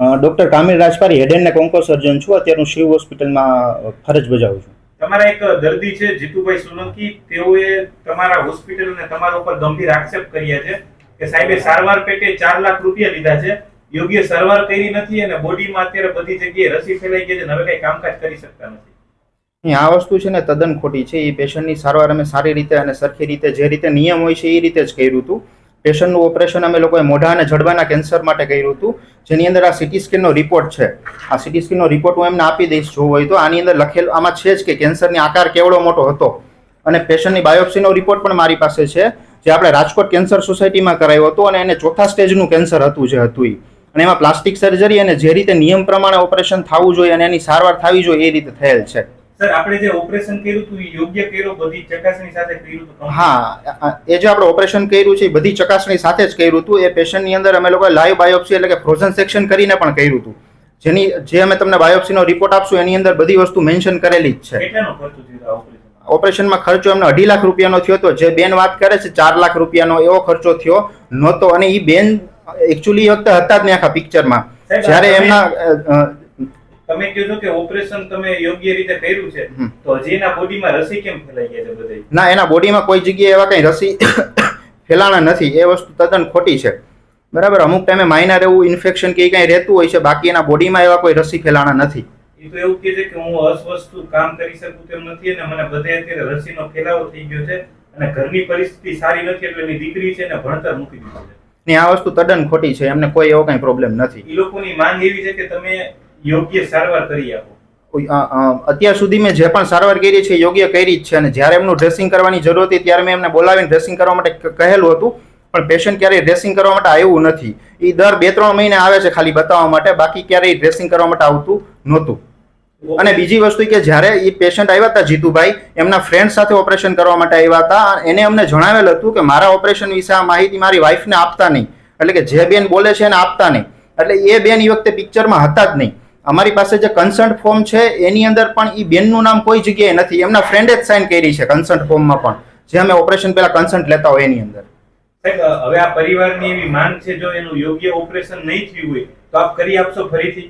Doctor Kamil Rajpari head and કોન્કો surgeon છું. અત્યારે હું શિવ હોસ્પિટલમાં ફરજ બજાવું છું. તમારા એક દર્દી છે જીતુભાઈ સોલંકી. તેઓએ તમારા હોસ્પિટલ અને તમારા ઉપર ગંભીર આક્ષેપ કર્યા છે કે સાહેબે સારવાર પેટે ચાર લાખ રૂપિયા લીધા છે. યોગ્ય સારવાર કરી નથી અને બોડીમાં અત્યારે બધી જગ્યાએ રસી ફેલાઈ ગઈ છે હવે કઈ કામકાજ કરી શકતા નથી. આ વસ્તુ છે ને તદ્દન ખોટી છે. એ પેશન્ટની સારવાર અમે સારી રીતે અને સરખી રીતે જે રીતે નિયમ હોય છે એ રીતે જ કર્યું હતું પેશન્ટનું ઓપરેશન અમે લોકોએ મોઢા અને જડબાના કેન્સર માટે કર્યું હતું. જેની અંદર આ સિટી સ્કેનનો રિપોર્ટ છે. આ સિટી સ્કેનનો રિપોર્ટ હું એમને આપી દઈશ જોવું હોય તો. આની અંદર લખેલ, આમાં છે જ કે કેન્સરની આકાર કેવડો મોટો હતો. અને પેશન્ટની બાયોપ્સીનો રિપોર્ટ પણ મારી પાસે છે, જે આપણે રાજકોટ કેન્સર સોસાયટીમાં કરાયો હતો અને એને ચોથા સ્ટેજનું કેન્સર હતું જે હતું એ અને એમાં પ્લાસ્ટિક સર્જરી અને જે રીતે નિયમ પ્રમાણે ઓપરેશન થવું જોઈએ અને એની સારવાર થવી જોઈએ એ રીતે થયેલ છે. સર આપણે જે ઓપરેશન કર્યું હતું એ યોગ્ય કર્યું? બધી ચકાસણી સાથે કર્યું હતું? હા એ જે આપણે ઓપરેશન કર્યું છે એ બધી ચકાસણી સાથે જ કર્યું હતું. એ પેશન્ટની અંદર અમે લોકોએ લાઈવ બાયોપ્સી એટલે કે ફ્રોઝન સેક્શન કરીને પણ કર્યું હતું. જેની જે અમે તમને બાયોપ્સીનો રિપોર્ટ આપશું એની અંદર બધી વસ્તુ મેન્શન કરેલી જ છે. કેટલાનો ખર્ચો થયો ઓપરેશનમાં ખર્ચો એમનો અઢી લાખ રૂપિયાનો થયો હતો. જે બેન વાત કરે છે ચાર લાખ રૂપિયાનો એવો ખર્ચો થયો નહોતો. અને એ બેન એકચ્યુઅલી વખતે હતા જ ને આખા પિક્ચરમાં જ્યારે એમના તમે કહો છો કે ઓપરેશન તમે યોગ્ય રીતે કર્યું છે તો હજી એના બોડીમાં રસી કેમ ફેલાઈ ગયા છે બધી ના એના બોડીમાં કોઈ જગ્યાએ એવા કંઈ રસી ફેલાણા નથી એ વસ્તુ તદ્દન ખોટી છે. બરાબર અમુક ટાઈમે માઇનર એવું ઇન્ફેક્શન કે કંઈ રહેતું હોય છે બાકી એના બોડીમાં એવા કોઈ રસી ફેલાણા નથી. એ તો એવું કહે છે કે હું અસ્વસ્થ કામ કરી શકું તેમ નથી અને મને બધે અત્યારે રસીનો ફેલાવો થઈ ગયો છે અને ઘરની પરિસ્થિતિ સારી નથી એટલે એની દીકરી છે ને ભણતર મૂકી દીધું છે. ને આ વસ્તુ તદ્દન ખોટી છે એમને કોઈ એવો કંઈ પ્રોબ્લેમ નથી. એ લોકોની માંગ એવી છે કે તમે યોગ્ય સારવાર કરી આપો. અત્યાર સુધી મેં જે પણ સારવાર કરી છે યોગ્ય કરી જ છે અને જ્યારે એમનું ડ્રેસિંગ કરવાની જરૂર હતી ત્યારે મેં એમને બોલાવીને ડ્રેસિંગ કરવા માટે કહેલું હતું, પણ પેશન્ટ ક્યારેય ડ્રેસિંગ કરવા માટે આવ્યું નથી. એ દર બે, ત્રણ મહિને આવે છે ખાલી બતાવવા માટે, બાકી ક્યારેય ડ્રેસિંગ કરવા માટે આવતું નહોતું. અને બીજી વસ્તુ કે જ્યારે એ પેશન્ટ આવ્યા હતા જીતુભાઈ, એમના ફ્રેન્ડ સાથે ઓપરેશન કરવા માટે આવ્યા હતા એને અમને જણાવેલ હતું કે મારા ઓપરેશન વિશે આ માહિતી મારી વાઈફને આપતા નહીં. એટલે કે જે બેન બોલે છે એને આપતા નહીં. એટલે એ બેન એ વખતે પિક્ચરમાં હતા જ નહીં. અમારી પાસે જે કન્સન્ટ ફોર્મ છે એની અંદર પણ એ બેનનું નામ કોઈ જગ્યાએ નથી. એમના ફ્રેન્ડે જ સાઇન કરી છે કન્સન્ટ ફોર્મમાં પણ. જે અમે ઓપરેશન પહેલા કન્સન્ટ લેતા હોય એની અંદર. સાહેબ હવે આ પરિવારની એવી માંગ છે જો એનું યોગ્ય ઓપરેશન નહીં થયું હોય તો આપ કરી આપશો ફરીથી?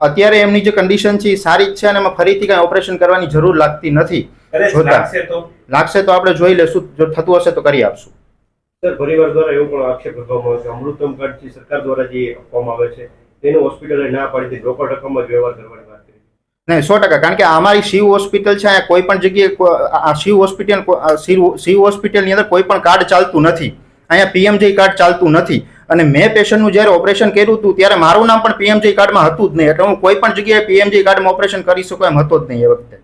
અત્યારે એમની જે કન્ડિશન છે એ સારી જ છે અને એમાં ફરીથી કાંઈ ઓપરેશન કરવાની જરૂર લાગતી નથી. જોતા. લાગશે તો? આપણે જોઈ લેશું. જો થતું હશે તો કરી આપશું. સર પરિવાર દ્વારા એવો પણ આક્ષેપ કરવામાં આવે છે. અમૃતમ કાર્ડ જે સરકાર દ્વારા જે આપવામાં આવે છે તેને હોસ્પિટલે ના પાડી રોકડ રકમમાં જ વ્યવહાર કરવાની વાત કરી. નહીં સો ટકા. કારણ કે અમારી શિવ હોસ્પિટલ છે અહીંયા કોઈ પણ જગ્યાએ આ શિવ હોસ્પિટલ શિવ શિવ હોસ્પિટલની અંદર કોઈ પણ કાર્ડ ચાલતું નથી. અહીંયા પીએમજે કાર્ડ ચાલતું નથી. અને મેં પેશન્ટનું જ્યારે ઓપરેશન કર્યું હતું ત્યારે મારું નામ પણ પીએમજે કાર્ડમાં હતું જ નહીં. એટલે હું કોઈ પણ જગ્યાએ પીએમજે કાર્ડમાં ઓપરેશન કરી શકું એમ હતો જ નહીં એ વખતે.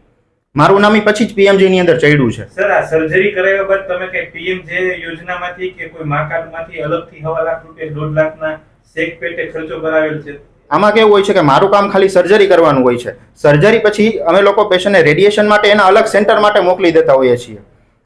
મારું નામ પછી જ પીએમજે ની અંદર ચડ્યું છે. સર આ સર્જરી કરાવ્યા બાદ તમે કઈ પીએમજે યોજનામાંથી કે કોઈ મા કાર્ડમાંથી અલગથી હવા લાખ રૂપિયા દોઢ લાખના શેક પેટે ખર્ચો કરાવેલ છે. આમાં કેવું હોય છે કે મારું કામ ખાલી સર્જરી કરવાનું હોય છે. સર્જરી પછી અમે લોકો પેશન્ટને રેડિયેશન માટે એના અલગ સેન્ટર માટે મોકલી દેતા હોઈએ છીએ.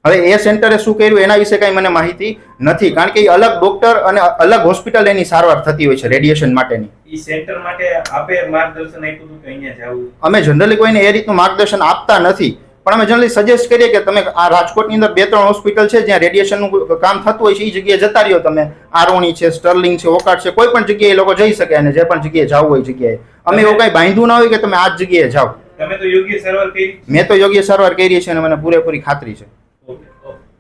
હવે એ સેન્ટરે શું કર્યું? એના વિશે કાંઈ મને માહિતી નથી. કારણ કે એ અલગ ડોક્ટર અને અલગ હોસ્પિટલ એની સારવાર થતી હોય છે રેડિયેશન માટેની. સેન્ટર માટે આપે માર્ગદર્શન આપ્યું હતું કે અહીંયા જવું? અમે જનરલી કોઈને એ રીતનું માર્ગદર્શન આપતા નથી. પણ અમે જનરલી સજેસ્ટ કરીએ કે તમે આ રાજકોટની અંદર બે ત્રણ હોસ્પિટલ છે જ્યાં રેડિયેશનનું કામ થતું હોય છે એ જગ્યાએ જતા રહ્યો તમે. આરોણી છે સ્ટર્લિંગ છે ઓકાટ છે કોઈ પણ જગ્યાએ એ લોકો જઈ શકે અને જે પણ જગ્યાએ જવું હોય એ જગ્યાએ. અમે એવું કાંઈ બાંધ્યું ના હોય કે તમે આ જગ્યાએ જાઓ. મેં તો યોગ્ય સારવાર કરી છે અને મને પૂરેપૂરી ખાતરી છે.